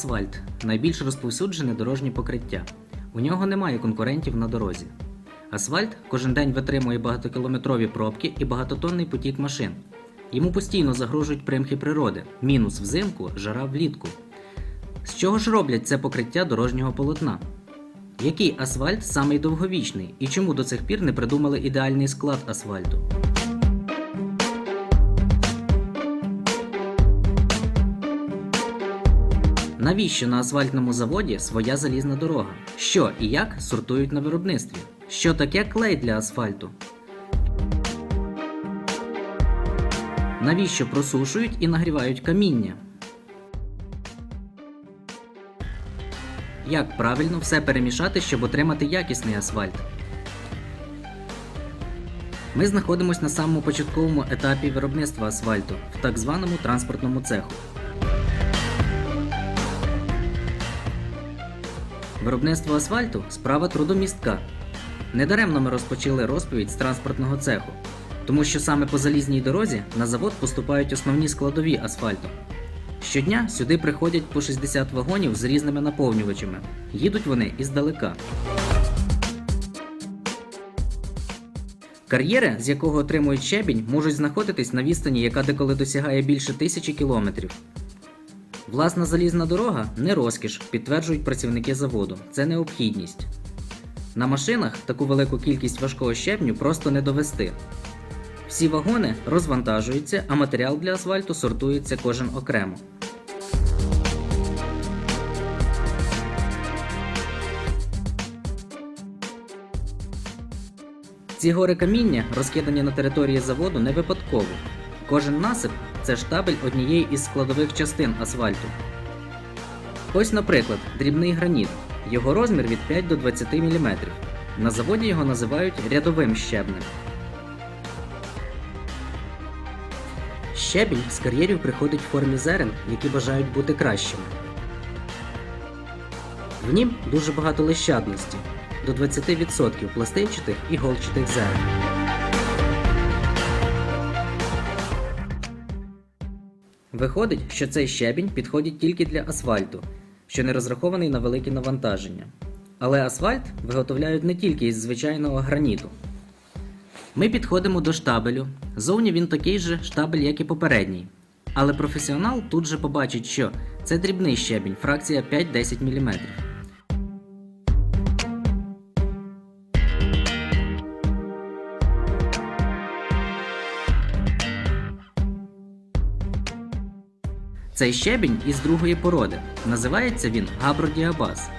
асфальт найбільш розповсюджене дорожнє покриття. У нього немає конкурентів на дорозі. Асфальт кожен день витримує багатокілометрові пробки і багатотонний потік машин. Йому постійно загрожують примхи природи, мінус взимку, жара влітку. З чого ж роблять це покриття дорожнього полотна? Який асфальт самий довговічний і чому до цих пір не придумали ідеальний склад асфальту? Навіщо на асфальтному заводі своя залізна дорога? Що і як сортують на виробництві? Що таке клей для асфальту? Навіщо просушують і нагрівають каміння? Як правильно все перемішати, щоб отримати якісний асфальт? Ми знаходимося на самому початковому етапі виробництва асфальту в так званому транспортному цеху. Виробництво асфальту справа трудомістка. Недаремно ми розпочали розповідь з транспортного цеху, тому що саме по залізній дорозі на завод поступають основні складові асфальту. Щодня сюди приходять по 60 вагонів з різними наповнювачами. Їдуть вони іздалека. Кар'єри, з якого отримують щебінь, можуть знаходитись на відстані, яка деколи досягає більше тисячі кілометрів. Власна залізна дорога не розкіш, підтверджують працівники заводу. Це необхідність. На машинах таку велику кількість важкого щебню просто не довести. Всі вагони розвантажуються, а матеріал для асфальту сортується кожен окремо. Ці гори каміння розкидані на території заводу не випадково. Кожен насип це штабель однієї із складових частин асфальту. Ось, наприклад, дрібний граніт. Його розмір від 5 до 20 мм. На заводі його називають рядовим щебнем. Щебінь з кар'єрів приходить в формі зерен, які бажають бути кращими. В нім дуже багато лищадності до 20% пластинчатих і голчатих зерен. Виходить, що цей щебінь підходить тільки для асфальту, що не розрахований на великі навантаження. Але асфальт виготовляють не тільки із звичайного граніту. Ми підходимо до штабелю. Зовні він такий же штабель, як і попередній. Але професіонал тут же побачить, що це дрібний щебінь, фракція 5-10 мм. Цей щебінь із другої породи. Називається він габродіабаз.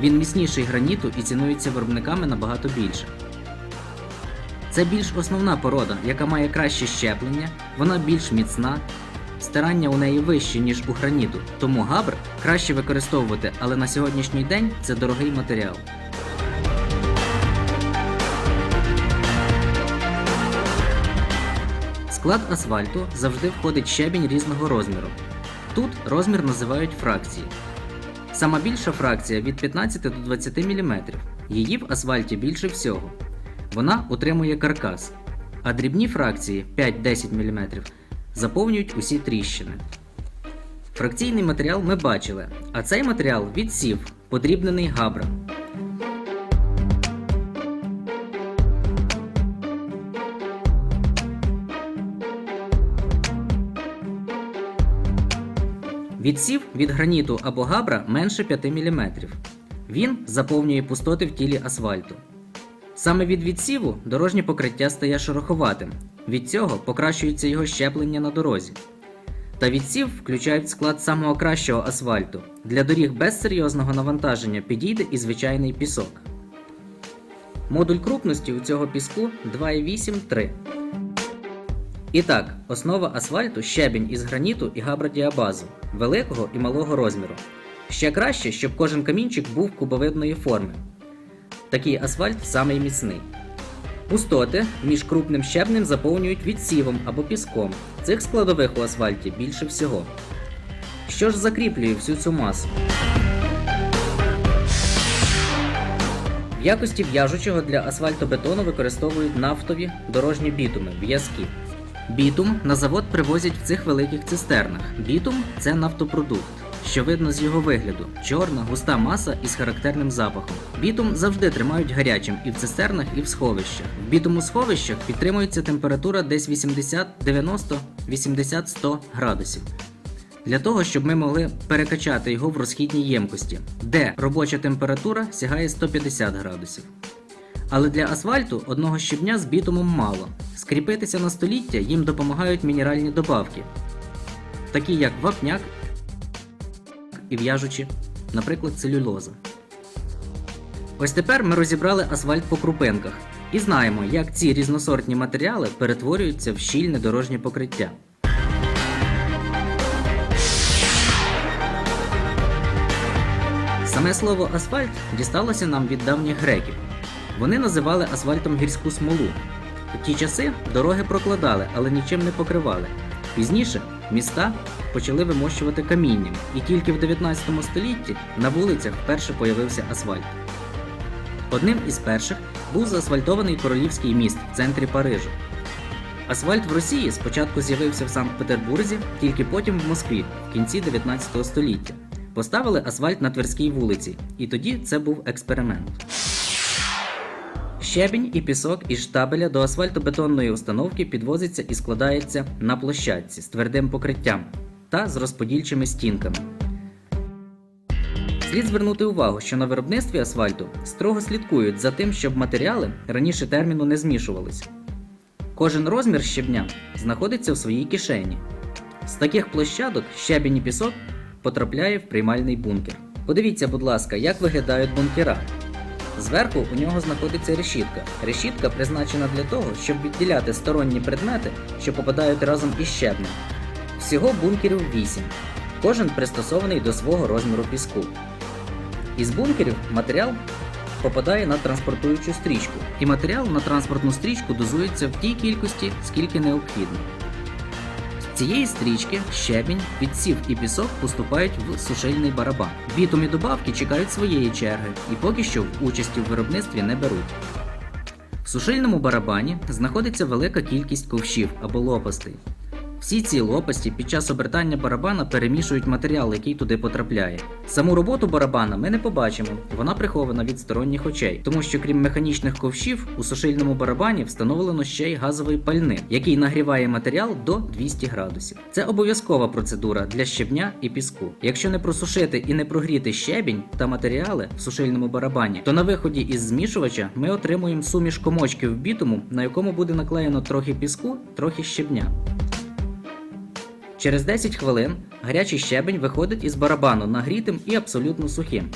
Він міцніший граніту і цінується виробниками набагато більше. Це більш основна порода, яка має краще щеплення, вона більш міцна, стирання у неї вище, ніж у граніту, тому габр краще використовувати, але на сьогоднішній день це дорогий матеріал. Склад асфальту завжди входить щебінь різного розміру. Тут розмір називають фракції. Сама більша фракція від 15 до 20 мм. Її в асфальті більше всього. Вона утримує каркас, а дрібні фракції 5-10 мм заповнюють усі тріщини. Фракційний матеріал ми бачили, а цей матеріал відсів, подрібнений габром. Відсів від граніту або габра менше 5 мм. Він заповнює пустоти в тілі асфальту. Саме від відсіву дорожнє покриття стає шероховатим. Від цього покращується його щеплення на дорозі. Та відсів включають в склад самого кращого асфальту. Для доріг без серйозного навантаження підійде і звичайний пісок. Модуль крупності у цього піску 2,8-3. І так, основа асфальту щебінь із граніту і габрадіабазу, великого і малого розміру. Ще краще, щоб кожен камінчик був кубовидної форми. Такий асфальт самий міцний. Пустоти між крупним щебнем заповнюють відсівом або піском. Цих складових у асфальті більше всього. Що ж закріплює всю цю масу? В якості в'яжучого для асфальтобетону використовують нафтові дорожні бітуми, в'язки. Бітум на завод привозять в цих великих цистернах. Бітум це нафтопродукт. що видно з його вигляду: чорна, густа маса із характерним запахом. Бітум завжди тримають гарячим і в цистернах, і в сховищах. В бітуму сховищах підтримується температура десь 80, 90, 80, 100 градусів. Для того, щоб ми могли перекачати його в розхідній ємкості, де робоча температура сягає 150 градусів. Але для асфальту одного щебня з бітумом мало. Скріпитися на століття їм допомагають мінеральні добавки, такі як вапняк і в'яжучі, наприклад, целюлоза. Ось тепер ми розібрали асфальт по крупинках і знаємо, як ці різносортні матеріали перетворюються в щільне дорожнє покриття. Саме слово асфальт дісталося нам від давніх греків. Вони називали асфальтом гірську смолу. У ті часи дороги прокладали, але нічим не покривали. Пізніше міста почали вимощувати камінням, і тільки в 19 столітті на вулицях вперше появився асфальт. Одним із перших був заасфальтований королівський міст в центрі Парижу. Асфальт в Росії спочатку з'явився в Санкт-Петербурзі, тільки потім в Москві в кінці 19 століття. Поставили асфальт на Тверській вулиці, і тоді це був експеримент. Щебінь і пісок із штабеля до асфальтобетонної установки підвозиться і складається на площадці з твердим покриттям та з розподільчими стінками. Слід звернути увагу, що на виробництві асфальту строго слідкують за тим, щоб матеріали раніше терміну не змішувалися. Кожен розмір щебня знаходиться в своїй кишені. З таких площадок щебінь і пісок потрапляє в приймальний бункер. Подивіться, будь ласка, як виглядають бункера. Зверху у нього знаходиться решітка. Решітка призначена для того, щоб відділяти сторонні предмети, що попадають разом із щебнем. Всього бункерів 8. Кожен пристосований до свого розміру піску. Із бункерів матеріал попадає на транспортуючу стрічку, і матеріал на транспортну стрічку дозується в тій кількості, скільки необхідно. Цієї стрічки щебінь, підсів і пісок поступають в сушильний барабан. Бітумі добавки чекають своєї черги і поки що участі в виробництві не беруть. В сушильному барабані знаходиться велика кількість ковшів або лопастей. Всі ці лопасті під час обертання барабана перемішують матеріал, який туди потрапляє. Саму роботу барабана ми не побачимо, вона прихована від сторонніх очей, тому що крім механічних ковшів, у сушильному барабані встановлено ще й газовий пальник, який нагріває матеріал до 200 градусів. Це обов'язкова процедура для щебня і піску. Якщо не просушити і не прогріти щебінь та матеріали в сушильному барабані, то на виході із змішувача ми отримуємо суміш комочків бітуму, на якому буде наклеєно трохи піску, трохи щебня. Через 10 хвилин гарячий щебень виходить із барабану нагрітим і абсолютно сухим.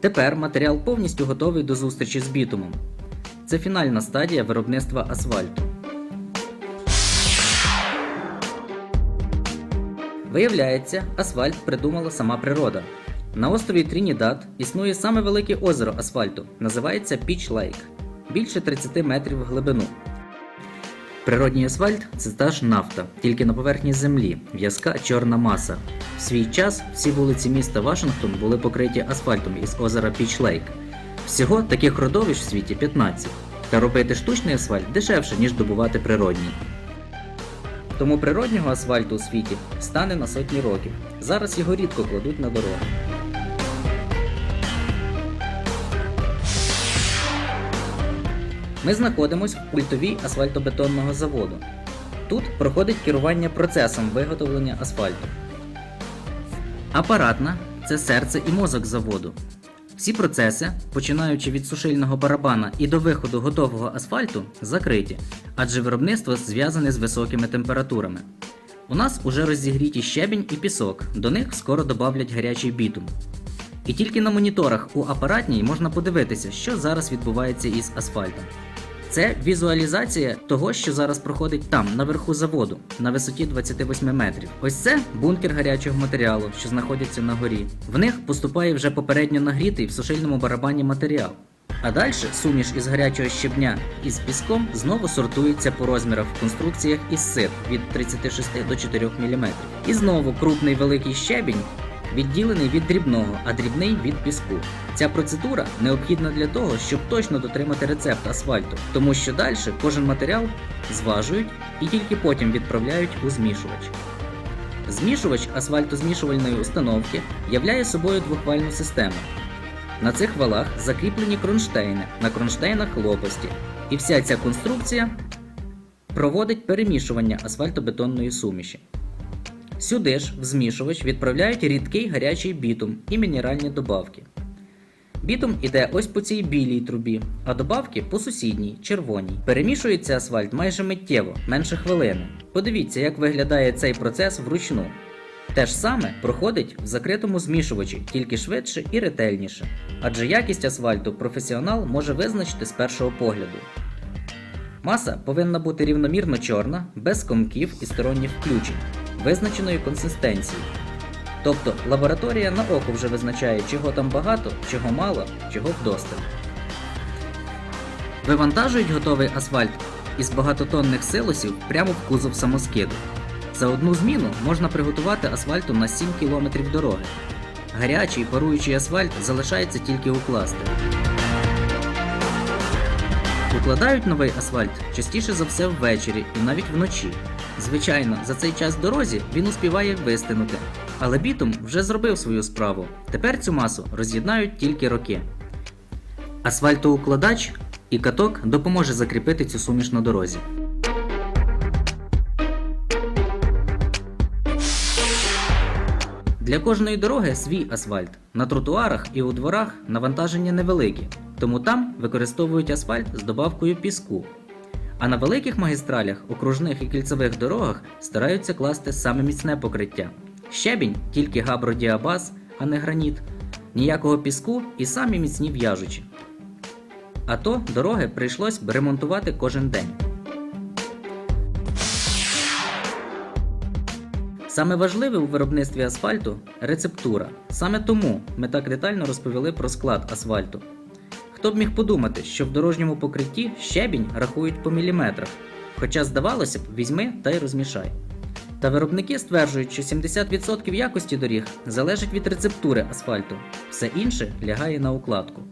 Тепер матеріал повністю готовий до зустрічі з бітумом. Це фінальна стадія виробництва асфальту. Виявляється, асфальт придумала сама природа. На острові Трінідад існує саме велике озеро асфальту, називається Піч Лейк, більше 30 метрів в глибину. Природній асфальт це та ж нафта, тільки на поверхні землі, в'язка чорна маса. В свій час всі вулиці міста Вашингтон були покриті асфальтом із озера Піч Лейк. Всього таких родовищ в світі 15. Та робити штучний асфальт дешевше, ніж добувати природній. Тому природнього асфальту у світі стане на сотні років. Зараз його рідко кладуть на дороги. Ми знаходимося в пультовій асфальтобетонного заводу. Тут проходить керування процесом виготовлення асфальту. Апаратна це серце і мозок заводу. Всі процеси, починаючи від сушильного барабана і до виходу готового асфальту, закриті, адже виробництво зв'язане з високими температурами. У нас уже розігріті щебінь і пісок, до них скоро добавлять гарячий бітум. І тільки на моніторах у апаратній можна подивитися, що зараз відбувається із асфальтом. Це візуалізація того, що зараз проходить там, наверху заводу, на висоті 28 метрів. Ось це бункер гарячого матеріалу, що знаходиться на горі. В них поступає вже попередньо нагрітий в сушильному барабані матеріал. А далі суміш із гарячого щебня із піском знову сортується по розмірах в конструкціях із сит від 36 до 4 мм. І знову крупний великий щебінь відділений від дрібного, а дрібний від піску. Ця процедура необхідна для того, щоб точно дотримати рецепт асфальту, тому що далі кожен матеріал зважують і тільки потім відправляють у змішувач. Змішувач асфальтозмішувальної установки являє собою двохвальну систему. На цих валах закріплені кронштейни, на кронштейнах лопасті, і вся ця конструкція проводить перемішування асфальтобетонної суміші. Сюди ж в змішувач відправляють рідкий гарячий бітум і мінеральні добавки. Бітум іде ось по цій білій трубі, а добавки по сусідній, червоній. Перемішується асфальт майже миттєво, менше хвилини. Подивіться, як виглядає цей процес вручну. Те ж саме проходить в закритому змішувачі, тільки швидше і ретельніше. Адже якість асфальту професіонал може визначити з першого погляду. Маса повинна бути рівномірно чорна, без комків і сторонніх включень, визначеної консистенції. Тобто лабораторія на око вже визначає, чого там багато, чого мало, чого вдосталь. Вивантажують готовий асфальт із багатотонних силосів прямо в кузов самоскиду. За одну зміну можна приготувати асфальту на 7 км дороги. Гарячий паруючий асфальт залишається тільки укласти. Укладають новий асфальт частіше за все ввечері і навіть вночі. Звичайно, за цей час дорозі він успіває вистинути, але бітум вже зробив свою справу. Тепер цю масу роз'єднають тільки роки. Асфальтоукладач і каток допоможе закріпити цю суміш на дорозі. Для кожної дороги свій асфальт. На тротуарах і у дворах навантаження невеликі, тому там використовують асфальт з добавкою піску. А на великих магістралях, окружних і кільцевих дорогах стараються класти саме міцне покриття. Щебінь тільки габродіабаз, а не граніт, ніякого піску і самі міцні в'яжучі. А то дороги прийшлось ремонтувати кожен день. Саме важливе у виробництві асфальту рецептура. Саме тому ми так детально розповіли про склад асфальту. Хто б міг подумати, що в дорожньому покритті щебінь рахують по міліметрах, хоча, здавалося б, візьми та й розмішай. Та виробники стверджують, що 70% якості доріг залежить від рецептури асфальту, все інше лягає на укладку.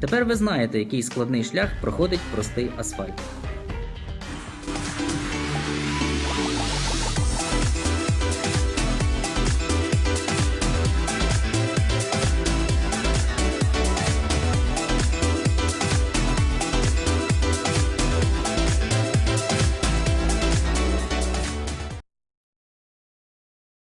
Тепер ви знаєте, який складний шлях проходить простий асфальт.